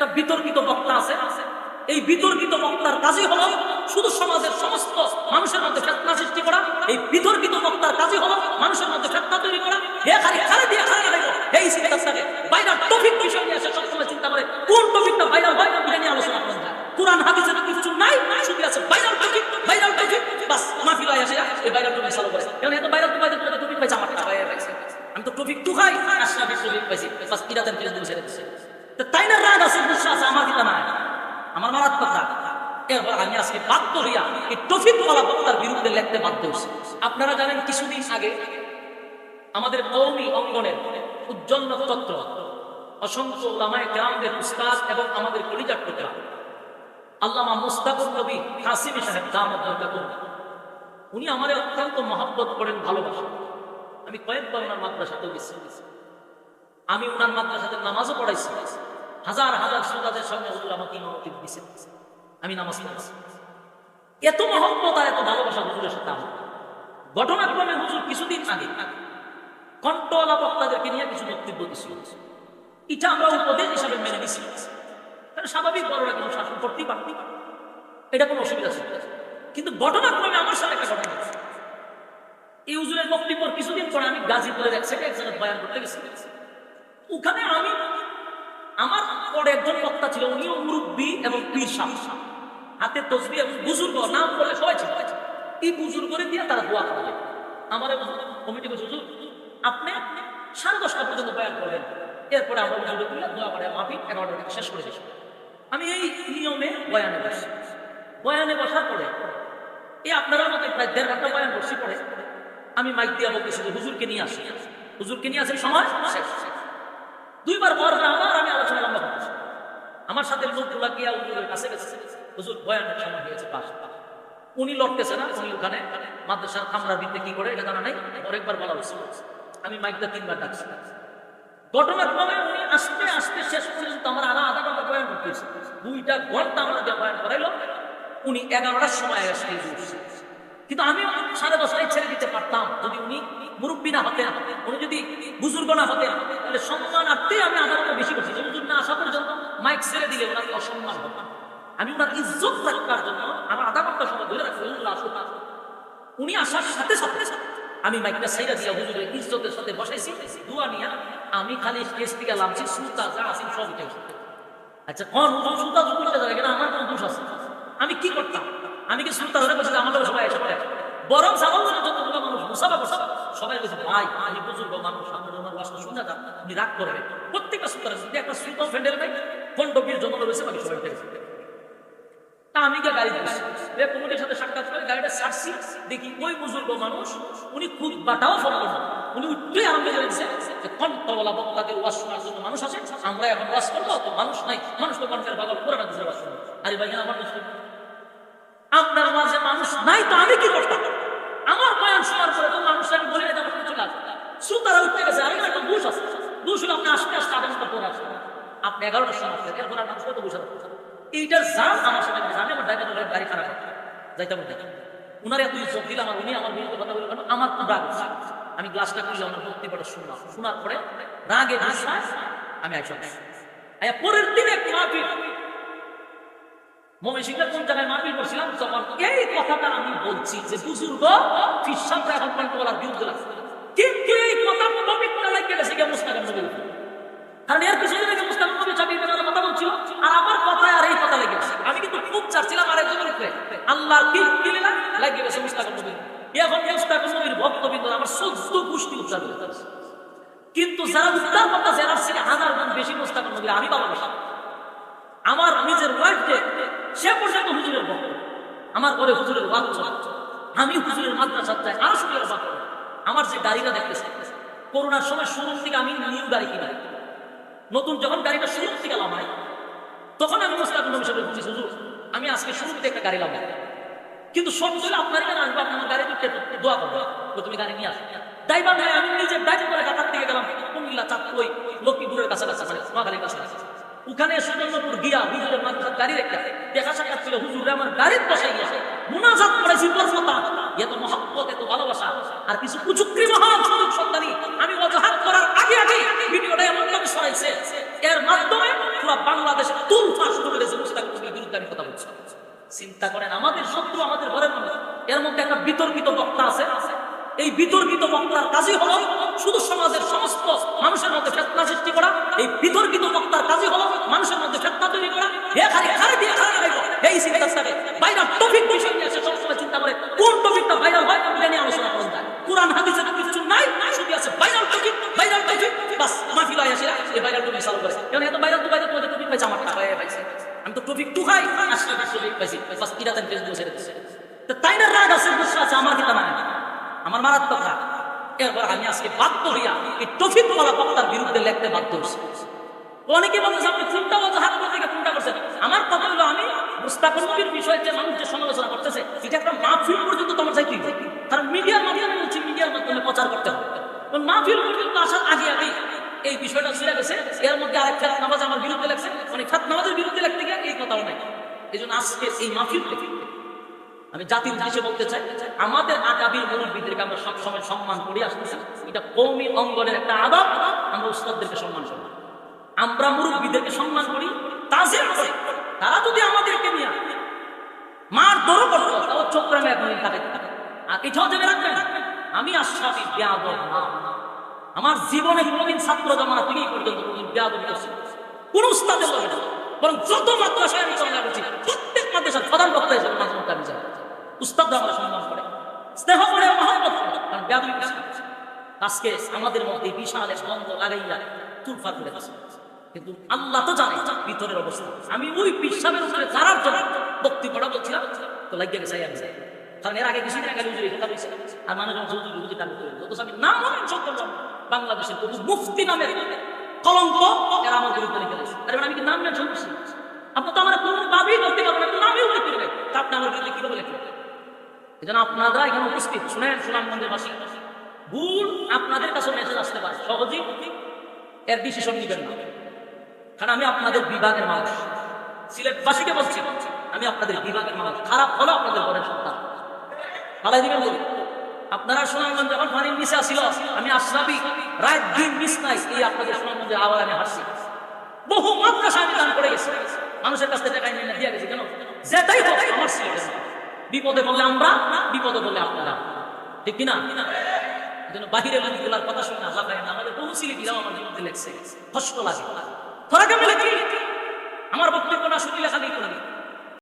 একটা বিতর্কিত বক্তা আছে। এই বিতর্কিত বক্তার কাজই হলো শুধু সমাজের সমস্ত মানুষের মধ্যে ফেতনা সৃষ্টি করা। এই বিতর্কিত বক্তার কাজই হলো মানুষের মধ্যে ফেতনা তৈরি করা। এ খালি খালি দিয়ে খালি এই থাকে ভাইরাল টপিক বিষয় নিয়ে এসে সবসময় চিন্তা করে কোন টপিকটা ভাইরাল হয় এটা নিয়ে আলোচনা করা যায় কোরআন হাদিসে তো কিছু নাই শুধু আছে ভাইরাল টপিক ভাইরাল টপিক বাস মাফি ভাই আসে এই ভাইরাল টপিক চালু করে কারণ এত ভাইরাল টপিক টপিক পাইছে আমার টাকা হয়ে গেছে আমি তো টপিক টু খাই আশরাফি টপিক পাইছি বাস ইরাতেন ফিরে দিন ছেড়ে দিচ্ছে তো তাই না রাগ আছে গুসা আছে আমার মারাত্মক আমি আজকে এই বিরুদ্ধে বাধ্য আপনারা জানেন কিছুদিন আগে আমাদের কৌমি অঙ্গনের উজ্জ্বল নক্ষত্র অসংখ্য ওলামায়ে গ্রামদের উস্তাদ এবং আমাদের কলিজার টুকরা, আল্লামা মুস্তাকুর নবী কাসিমি সাহেব দামদ উনি আমারে অত্যন্ত মহব্বত করেন, ভালোবাসেন। আমি কয়েকবার ওনার মাদ্রাসাতেও গেছি। আমি ওনার মাদ্রাসাতে নামাজও পড়াইছি। হাজার হাজার শ্রোতাদের সঙ্গে হুজুর আমাকে ইমামতি দিয়েছেন আমি নামাজ পড়াইছি এত মহব্বত আর এত ভালোবাসা হুজুরের সাথে আমার। ঘটনাক্রমে হুজুর কিছুদিন আগে কণ্ঠওয়ালা বক্তাদেরকে নিয়ে কিছু বক্তব্য দিছিল এটা আমরা উপদেশ হিসাবে মেনে নিছি কারণ স্বাভাবিক বড়রা কিন্তু শাসন করতেই পারতেই পারে এটা কোনো অসুবিধা ছিল। কিন্তু ঘটনাক্রমে আমার সাথে একটা ঘটনা ঘটেছে। এই হুজুরের বক্তব্য কিছুদিন পরে আমি গাজীপুরের এক এক জায়গায় বয়ান করতে গেছি। ওখানে আমি আমার পরে একজন বক্তা ছিল, উনিও মুরব্বী এবং পীর সাহ হাতে তসবি এবং বুজুর্গ, নাম বলে সবাই ছিল। এই বুজুর্গরে দিয়ে তারা দোয়া করে আমার কমিটি বলছে আপনি সাড়ে দশটা পর্যন্ত বয়ান করবেন এরপরে আমরা বুজুর্গ তুলে দোয়া করে মাফি এগারোটা শেষ করে দিয়েছি। আমি এই নিয়মে বয়ানে বসি বয়ানে বসার পরে, এই আপনারা আমাকে প্রায় দেড় ঘণ্টা বয়ান করছি পরে, আমি মাইক দিয়ে যে, হুজুরকে নিয়ে আসি। হুজুরকে নিয়ে আসেন সময় শেষ দুইবার পর আমার আমি আলোচনা লম্বা করতেছি আমার সাথে লোকগুলা গিয়া হুজুরের কাছে গেছে। হুজুর বয়ানের সময় হয়েছে, পাশ। উনি লড়তেছে না, উনি ওখানে মাদ্রাসার কামরার ভিতরে কি করে, এটা জানা নাই? অনেকবার বলা হয়েছে। আমি মাইকটা তিনবার ডাকছি। ঘটনাক্রমে উনি আস্তে আস্তে শেষ পর্যন্ত আমার আধা আধা ঘণ্টা বয়ান করতেছে। দুইটা ঘণ্টা আমরা যে বয়ান করাইলো। উনি এগারোটার সময় উঠছে কিন্তু আমি সাড়ে দশটায় ছেড়ে দিতে পারতাম যদি উনি মুরব্বী না হতেন, উনি যদি বুজুর্গ না হতেন, তাহলে সম্মানার্থে আমি আদালতে বেশি করছি। হুজুর না আসা পর্যন্ত মাইক ছেড়ে দিলে ওনাকে অসম্মান হতাম আমি ওনার ইজ্জত রাখার জন্য আমার আধা ঘণ্টা সময় ধরে রাখছি, হুজুর আসুক। উনি আসার সাথে সাথে আমি মাইকটা সাইডা দিয়া হুজুরের ইজ্জতের সাথে বসাইছি, দুয়া নিয়া আমি খালি স্টেজ থেকে লামছি সুতা, যা আছি সব আচ্ছা কোন সুতা যুগ উঠে যাবে কিনা আমার কোনো দোষ আছে? আমি কি করতাম? আমি কি সুতা ধরে আমার লোক সবাই এসে পড়ে? বরং সামান্য যতগুলো মানুষ, মুসাফা করছে, সবাই বলছে, ভাই, আমি বুজুর্গ মানুষ আপনার ওনার বাসা শুনে আপনি রাগ করবেন প্রত্যেকটা সুতার যদি একটা সুতাও ফেন্ডেল নাই খন্ডবীর জন্য রয়েছে, বাকি সবাই তা আমি গিয়ে গাড়ি দিয়েছি এ কমিটির সাথে সাক্ষাৎ করে গাড়িটা ছাড়ছি, দেখি ওই বুজুর্গ মানুষ, উনি খুব বাটাও ফলো না। উনি উঠতেই করে দিচ্ছে যে, কণ্ঠওয়ালা বক্তাদের শোনার জন্য মানুষ আছে, আমরা এখন ওয়াজ করব, তো মানুষ নাই, মানুষ তো কণ্ঠের বাগল করে না ওয়াজ শুনব। আরে ভাই আমার মাঝে মানুষ নাই তো আমি কি করতাম? আমার বয়ান শোনার পরে তো মানুষ আমি বলে আমার চলে আসে শ্রোতারা উঠতে গেছে আমি একটা দোষ আছে। দোষ হলে আপনি আসতে আসতে আধা ঘণ্টা পরে আসেন। আপনি এগারোটার সময় আসছেন এরপর আর মানুষ কত বসে এইটার জান আমার সাথে আমি আমার ড্রাইভার গাড়ি খারাপ যাইতে বলতে উনার এত ইজ্জত দিলাম আর উনি আমার বিরুদ্ধে কথা বলবেন আমার খুব রাগ। আমি গ্লাসটা খুললে আমার বক্তব্যটা শুনলাম। শোনার পরে রাগে আমি একশো পরের দিনে একটি মাহফিল। ময়মনসিংহের কোন জায়গায় তখন এই কথাটা আমি বলছি যে, বুজুর্গ ফিসাবরা এখন কন্ট্রোলার বিরুদ্ধে লাগছে কিন্তু এই কথা পবিত্র লাগে গেছে গিয়ে মুস্তাকাম নবীর। কারণ কথা বলছিল। আর আমার কথায় আর কথা লেগে গেছে আমি কিন্তু খুব চাচ্ছিলাম আর একজনের উপরে আল্লাহর কি দিলে না, লাগিয়ে গেছে মুস্তাকাম নবীর এখন মুস্তাকাম নবীর ভক্তবৃন্দ, আমার চোদ্দ গোষ্ঠী কিন্তু যারা উদ্ধার করতেছে হাজার গুণ বেশি মুস্তাকাম নবীর আমি ভালোবাসি আমার নিজের ওয়াইফকে সে পর্যন্ত হুজুরের ভক্ত আমার ঘরে হুজুরের ওয়াক আমি হুজুরের মাদ্রাসা চাই, আরও বাপ আমার যে গাড়িটা দেখতেছে, করোনার সময় শুরুর থেকে আমি নিউ গাড়ি কিনা। নতুন যখন গাড়িটা শুরুর থেকে লামাই, তখন আমি মুস্তাক নবী সাহেব বুঝি হুজুর, আমি আজকে শুরুতে একটা গাড়ি লামাই। কিন্তু সব চলে আপনার এখানে আসবে, আপনার গাড়ি দিতে দোয়া করবে তুমি গাড়ি নিয়ে আসো। ড্রাইভার ভাই আমি নিজে ড্রাইভ করে ঢাকার থেকে গেলাম, কুমিল্লা, চাঁদপুর লক্ষ্মীপুরের কাছাকাছি মানে নোয়াখালীর কাছাকাছি। ওখানে সুন্দরপুর গিয়া হুজুরের মাদ্রাসার গাড়ি রেখে দেখা সাক্ষাৎ ছিল হুজুর আমার গাড়ির বসাই গিয়েছে মুনাজাত করেছি বর্ষতা এত মহব্বত, এত ভালোবাসা, আর কিছু কুচুক্রি মহান সুযোগ সন্তানী আমি অজহাত করার আগে আগে ভিডিওটা এমন ভাবে সরাইছে এর মাধ্যমে পুরো বাংলাদেশে তুল ফাঁস করে দিয়েছে মুস্তাক নবীর বিরুদ্ধে আমি কথা বলছি। চিন্তা করেন, আমাদের শত্রু আমাদের ঘরের মানুষ। এর মধ্যে একটা বিতর্কিত বক্তা আছে। এই বিতর্কিত বক্তার কাজই হলো শুধু সমাজের সমস্ত মানুষের মধ্যে ফেতনা সৃষ্টি করা, এই বিতর্কিত বক্তার কাজই হলো মানুষের মধ্যে ফেতনা তৈরি করা। হে খালি খালি দিয়ে লাগাইব এই চিন্তা ভাইরাল টপিক বিষয় নিয়ে এসে সবসময় চিন্তা করে, কোন টপিকটা ভাইরাল হয় এটা নিয়ে আলোচনা করা যায় কোরআন কিছু নাই, শুধু আছে ভাইরাল টপিক ভাইরাল টপিক। বাস, মাহফিল আয় আসে এই ভাইরাল টপিক চালু করে কারণ এত তো ভাইরাল তোমাদের টপিক পাইছে আমার টাকা পাইছে। আমি তো টপিক টু খাই আসলে টপিক পাইছি। বাস তাই ছেড়ে তাই না রাগ আছে বুঝতে আছে, আমার কিতা নাই আমার মারাত্মক রাগ। এরপর আমি আজকে বাধ্য হইয়া এই টফিক বলা বক্তার বিরুদ্ধে লেখতে বাধ্য হচ্ছি অনেকে বলতেছে আপনি চিন্তা বলতে হাত থেকে চিন্তা করছেন। আমার কথা হলো, আমি মুস্তাকুর নবীর বিষয়ে যে মানুষ যে সমালোচনা করতেছে, এটা একটা মাহফিল পর্যন্ত তোমার চাইতে হবে কারণ মিডিয়ার মাধ্যমে বলছি, মিডিয়ার মাধ্যমে প্রচার করতে হবে। মাহফিল পর্যন্ত আসার আগে আগেই এই বিষয়টা ছিঁড়ে গেছে। এর মধ্যে আরেক ফেত নামাজ আমার বিরুদ্ধে লেগছে অনেক ফেত নামাজের বিরুদ্ধে লিখতে গিয়ে এই কথাও নাই। এই জন্য আজকে এই মাহফিল থেকে আমি জাতির উদ্দেশ্যে বলতে চাই, আমাদের আকাবির মুরব্বীদেরকে আমরা সবসময় সম্মান করে আসতেছি। এটা কৌমি অঙ্গনের একটা আদব, আমরা উস্তাদদেরকে সম্মান করি। আমরা মুরব্বীদেরকে সম্মান করি তারা যদি আমাদেরকে নিয়ে মার দরও করতো চক্রামে এখন তাকে আর এটাও জেনে রাখবেন, আমি না। আমার জীবনে কোনোদিন ছাত্র জমানা থেকেই পর্যন্ত কোনোদিন করছি কোন উস্তাদের বরং যত মাদ্রাসায় আমি চলা করছি প্রত্যেক মাদ্রাসার প্রধান বক্তা হিসেবে মাঝে আমি যাই উস্তাদরা আমরা সম্মান করে, স্নেহ করে, মহব্বত করে। কারণ না। আজকে আমাদের মধ্যে বিশাল দ্বন্দ্ব লাগাইয়া তুলফার করে কিন্তু আল্লাহ তো জানে ভিতরের অবস্থা। আমি ওই বিশ্বাসের উপরে যারার জন্য বক্তব্যটা বলছিলাম, তো লাগিয়ে গেছে আমি। কারণ এর আগে কিছুদিন আগে হুজুর কথা বলছে। আর মানুষ যখন হুজুর হুজুর কান করে। অথচ আমি নাম অনেক সত্য বাংলাদেশের কোনো মুফতি নামের কলঙ্ক এরা আমার বিরুদ্ধে লিখে দিয়েছে। আরে আমি কি নাম আপনি তো আমার কোনো ভাবেই করতে পারবেন উল্লেখ তা আপনি আমার লিখবেন এই জন্য আপনারা এখানে উপস্থিত। শুনেন সুনামগঞ্জের বাসী ভুল আপনাদের কাছে মেসেজ আসতে পারে। সহজেই এর ডিসিশন নেবেন না। কারণ আমি আপনাদের বিভাগের মানুষ। সিলেটবাসীকে বলছি, আমি আপনাদের বিভাগের মানুষ। খারাপ হলো আপনাদের ঘরের সন্তান। পালাই দিবেন বলি। আপনারা সুনামগঞ্জ যখন পানির নিচে আসিল। আমি আশরাফি রাত দিন মিস নাই। এই আপনাদের সুনামগঞ্জে আবার আমি হাসছি। বহু মাদ্রাসা আমি দান করে গেছি। মানুষের কাছ থেকে টাকা নিয়ে দিয়ে গেছি। কেন? যেটাই হোক, আমার মানুষ। বিপদে বললে আমরা, বিপদে বললে আপনারা। ঠিক কিনা? যেন জন্য বাহিরে লোকগুলার কথা শুনে আল্লাহ আমাদের বহু সিলিপিরাও আমার লেখি আমার বক্তব্য না শুনিলে লেখা নেই